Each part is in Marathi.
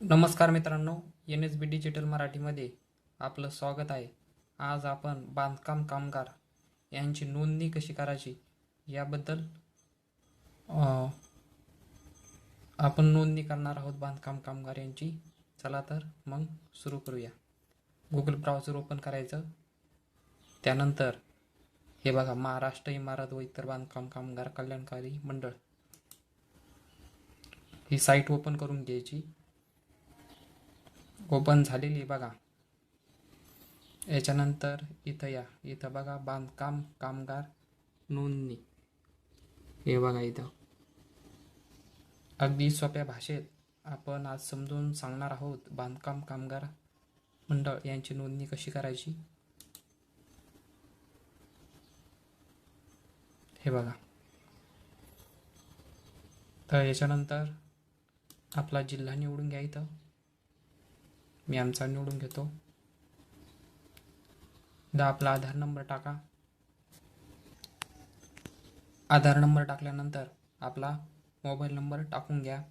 नमस्कार मित्रांनो एन एस बी डिजिटल मराठीमध्ये आपलं स्वागत आहे. आज आपण बांधकाम कामगार यांची नोंदणी कशी करायची याबद्दल आपण नोंदणी करणार आहोत बांधकाम कामगार यांची. चला तर मग सुरू करूया. गुगल ब्राउझर ओपन करायचं. त्यानंतर हे बघा महाराष्ट्र इमारत व इतर बांधकाम कामगार कल्याणकारी मंडळ. ही साईट ओपन करून घ्यायची. ओपन झालेली बघा. याच्यानंतर इथं या. इथं बघा बांधकाम कामगार नोंदणी. हे बघा इथं. अगदी सोप्या भाषेत आपण आज समजून सांगणार आहोत बांधकाम कामगार मंडळ यांची नोंदणी कशी करायची. हे बघा. तर याच्यानंतर आपला जिल्हा निवडून घ्या इथं. मी आमचा निवडून घेतो. दा आपला आधार नंबर टाका. आधार नंबर टाकल्यानंतर आपला मोबाईल नंबर टाकून घ्या.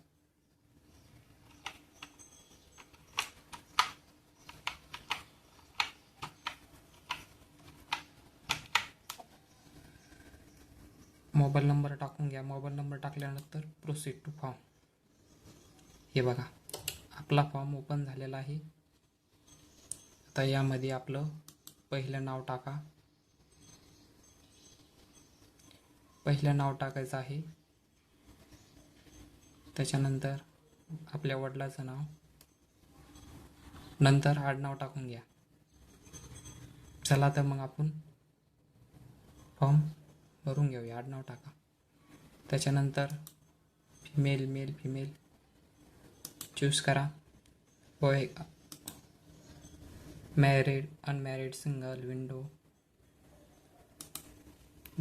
मोबाईल नंबर टाकून घ्या. मोबाईल नंबर टाकल्यानंतर प्रोसीड टू फॉर्म हे बघा. आपला फॉर्म ओपन झालेला आहे. आता यामध्ये आपलं पहिलं नाव टाका. पहिलं नाव टाकायचं आहे. त्याच्यानंतर आपल्या वडिलाचं नाव. नंतर आडनाव टाकून घ्या. चला तर मग आपण फॉर्म भरून घेऊया. आडनाव टाका. त्याच्यानंतर फिमेल मेल फिमेल चूज करा. Boy married unmarried single window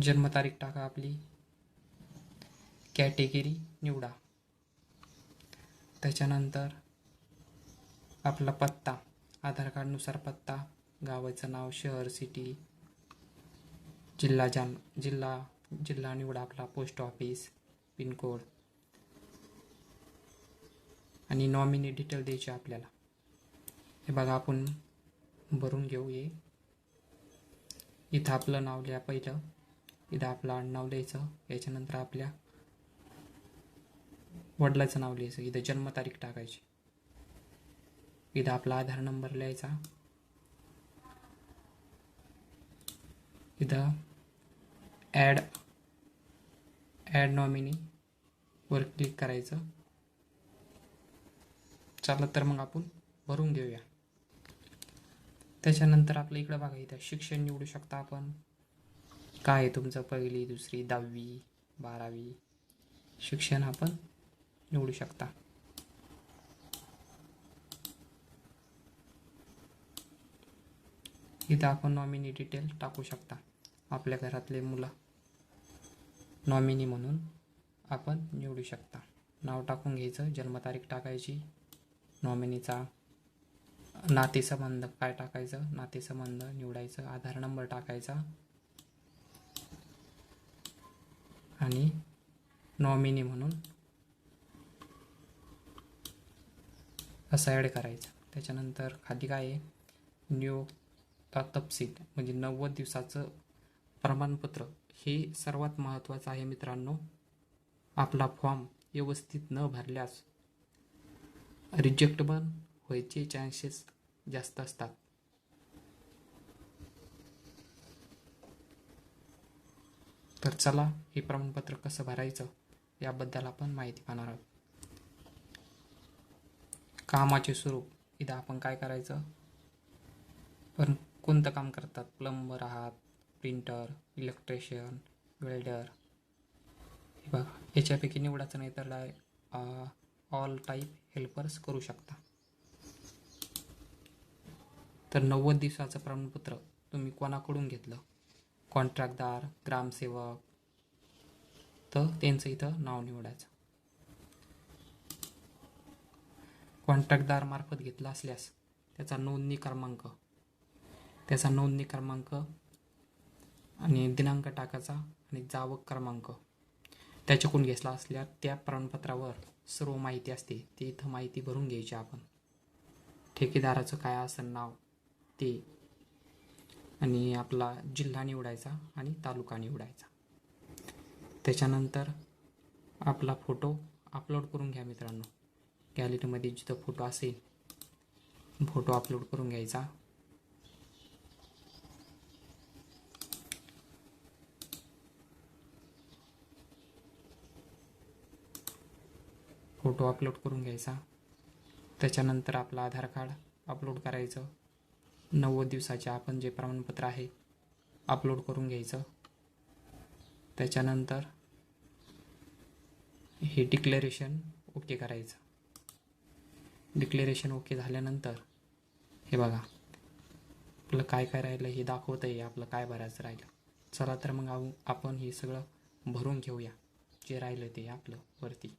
जन्मतारीख टाका आपली. कॅटेगरी निवडा. त्याच्यानंतर आपला पत्ता आधार कार्डनुसार पत्ता गावाचं नाव शहर सिटी जिल्हा जान जिल्हा जिल्हा निवडा आपला पोस्ट ऑफिस पिनकोड आणि नॉमिनी डिटेल द्यायची आपल्याला. हे बघा आपण भरून घेऊ ये इथं आपलं नाव लिहा पहिलं. इथं आपलं आडनाव लिहायचं. याच्यानंतर आपल्या वडिलाचं नाव लिहायचं. इथं जन्मतारीख टाकायची. इथं आपला आधार नंबर लिहायचा. इथं ॲड ॲड नॉमिनी वर क्लिक करायचं. चला तर मग आपण भरून घेऊया. त्याच्यानंतर आपल्या इकडं बघा इथं शिक्षण निवडू शकता आपण. काय आहे तुमचं पहिली दुसरी दहावी बारावी? शिक्षण आपण निवडू शकता. इथं आपण नॉमिनी डिटेल टाकू शकता. आपल्या घरातले मुलं. नॉमिनी म्हणून आपण निवडू शकता. नाव टाकून घ्यायचं. जन्मतारीख टाकायची. नॉमिनीचा नातेसंबंध काय टाकायचं? नातेसंबंध निवडायचं आधार नंबर टाकायचा. आणि नॉमिनी म्हणून असं ॲड करायचं. त्याच्यानंतर खाली काय आहे? नियोक्ता तपशील म्हणजे नव्वद दिवसाचं प्रमाणपत्र. हे सर्वात महत्त्वाचं आहे मित्रांनो. आपला फॉर्म व्यवस्थित न भरल्यास रिजेक्ट बन व्हायचे चान्सेस जास्त असतात. तर चला हे प्रमाणपत्र कसं भरायचं याबद्दल आपण माहिती पाहणार आहोत. कामाचे स्वरूप. इथं आपण काय करायचं? पण कोणतं काम करतात? प्लंबर आहात प्रिंटर इलेक्ट्रिशियन वेल्डर. हे बघा याच्यापैकी निवडायचं नाही तर डाय ऑल टाईप हेल्पर्स करू शकता. तर नव्वद दिवसाचं प्रमाणपत्र तुम्ही कोणाकडून घेतलं? कॉन्ट्रॅक्टदार ग्रामसेवक. तर त्यांचं इथं नाव निवडायचं. कॉन्ट्रॅक्टदार मार्फत घेतला असल्यास त्याचा नोंदणी क्रमांक त्याचा नोंदणी क्रमांक आणि दिनांक टाकायचा आणि जावक क्रमांक त्याच्याकडून घेतला असल्यास त्या प्रमाणपत्रावर सर्व माहिती असते. ती इथं माहिती भरून घ्यायची आपण. ठेकेदाराचं काय असं नाव ते आणि आपला जिल्हा निवडायचा आणि तालुका निवडायचा. त्याच्यानंतर आपला फोटो अपलोड करून घ्या मित्रांनो. गॅलरीमध्ये जिथं फोटो असेल फोटो अपलोड करून घ्यायचा. फोटो अपलोड करून घ्यायचा. त्याच्यानंतर आपलं आधार कार्ड अपलोड करायचं. नव्वद दिवसाचे आपण जे प्रमाणपत्र आहे अपलोड करून घ्यायचं. त्याच्यानंतर हे डिक्लेरेशन ओके करायचं. डिक्लेरेशन ओके झाल्यानंतर हे बघा. आपलं काय काय राहिलं हे दाखवतं आहे आपलं काय भरायचं राहिलं. चला तर मग आपण हे सगळं भरून घेऊया. जे राहिलं ते आपलं वरती.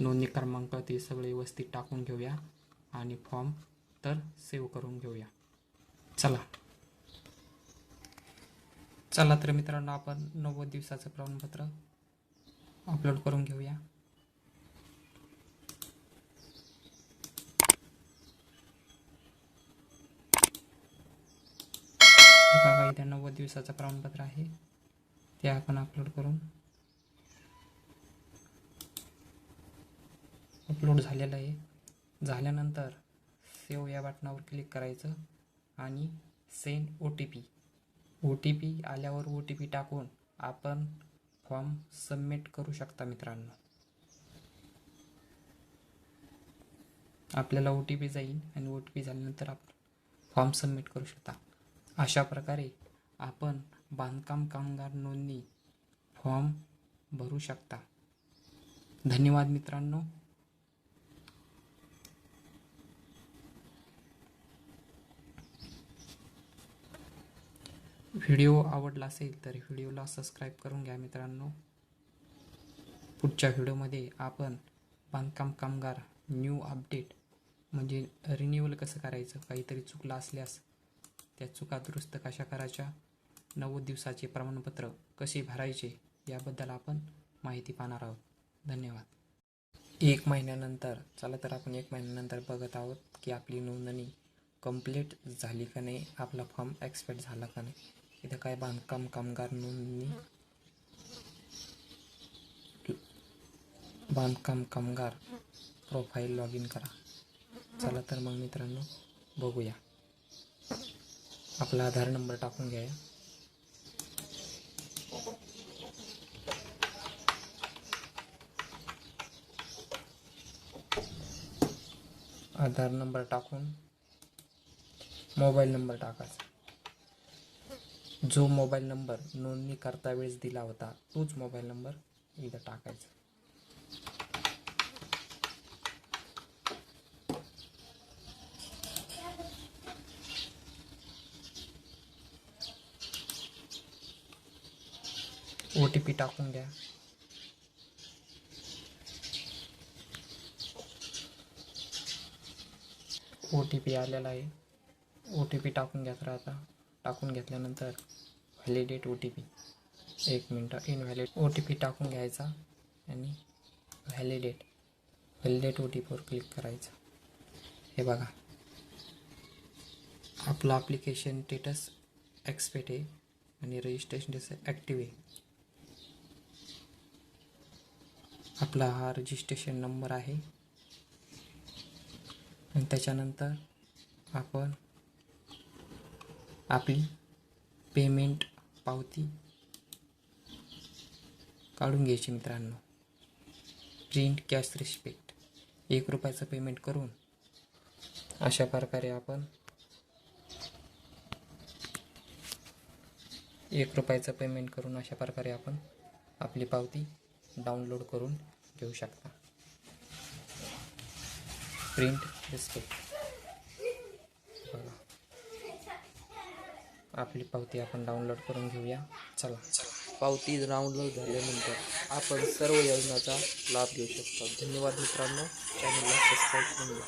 नोंदणी क्रमांक ते सगळे व्यवस्थित टाकून घेऊया. आणि फॉर्म तर सेव्ह करून घेऊया. चला. चला तर मित्रांनो आपण नव्वद दिवसाचं प्रमाणपत्र अपलोड करून घेऊया. बघा इथे नव्वद दिवसाचं प्रमाणपत्र आहे. ते आपण अपलोड करून अपलोड झालेलं आहे. झाल्यानंतर सेव्ह या बटनावर क्लिक करायचं आणि send O T P. O T P आल्यावर ओ टी पी टाकून आपण फॉर्म सबमिट करू शकता मित्रांनो. आपल्याला ओ टी पी जाईल आणि ओ टी पी झाल्यानंतर आपण फॉर्म सबमिट करू शकता. अशा प्रकारे आपण बांधकाम कामगार नोंदणी फॉर्म भरू शकता. धन्यवाद मित्रांनो. व्हिडिओ आवडला असेल तर व्हिडिओला सबस्क्राईब करून घ्या मित्रांनो. पुढच्या व्हिडिओमध्ये आपण बांधकाम कामगार न्यू अपडेट म्हणजे रिन्युअल कसं करायचं काहीतरी चुकलं असल्यास त्या चुका दुरुस्त कशा करायच्या नव्वद दिवसाचे प्रमाणपत्र कसे भरायचे याबद्दल आपण माहिती पाहणार आहोत. धन्यवाद. एक महिन्यानंतर चला तर आपण एक महिन्यानंतर बघत आहोत की आपली नोंदणी कंप्लीट झाली का नाही आपला फॉर्म एक्सपेक्ट झाला का नाही. इथं काय बांधकाम कामगार नोंदणी. बांधकाम कामगार प्रोफाईल लॉग इन करा. चला तर मग मित्रांनो बघूया. आपला आधार नंबर टाकून घ्या. आधार नंबर टाकून मोबाईल नंबर टाकायचा जो मोबाईल नंबर नोंदणी करता वेळेस दिला होता तोच मोबाईल नंबर इथं टाकायचा. ओ टी पी टाकून घ्या. ओ टी पी आलेला आहे. ओ टी पी टाकून घ्यात राहता टाकून घेतल्यानंतर व्हॅलिडेट ओ टी पी एक मिनटं इनव्हॅलिड ओ टी पी टाकून घ्यायचा आणि व्हॅलिडेट व्हॅलिडेट ओ टी पीवर क्लिक करायचं. हे बघा. आपलं ॲप्लिकेशन स्टेटस एक्सपेक्ट आहे आणि रजिस्ट्रेशन डेस ॲक्टिव्ह आहे. आपला हा रजिस्ट्रेशन नंबर आहे. आणि त्याच्यानंतर आपण आपली पेमेंट पावती काढून घ्यायची मित्रांनो. प्रिंट कॅश रिस्पेक्ट एक रुपयाचं पेमेंट करून अशा प्रकारे आपण एक रुपयाचं पेमेंट करून अशा प्रकारे आपण आपली पावती डाउनलोड करून घेऊ शकता. प्रिंट रिस्पेक्ट आपली पावती आपण डाउनलोड करून घेऊया. चला. पावती डाउनलोड झाल्यानंतर आपण सर्व योजनाचा लाभ घेऊ शकतो. धन्यवाद मित्रांनो. चॅनलला सबस्क्राईब करून घ्या.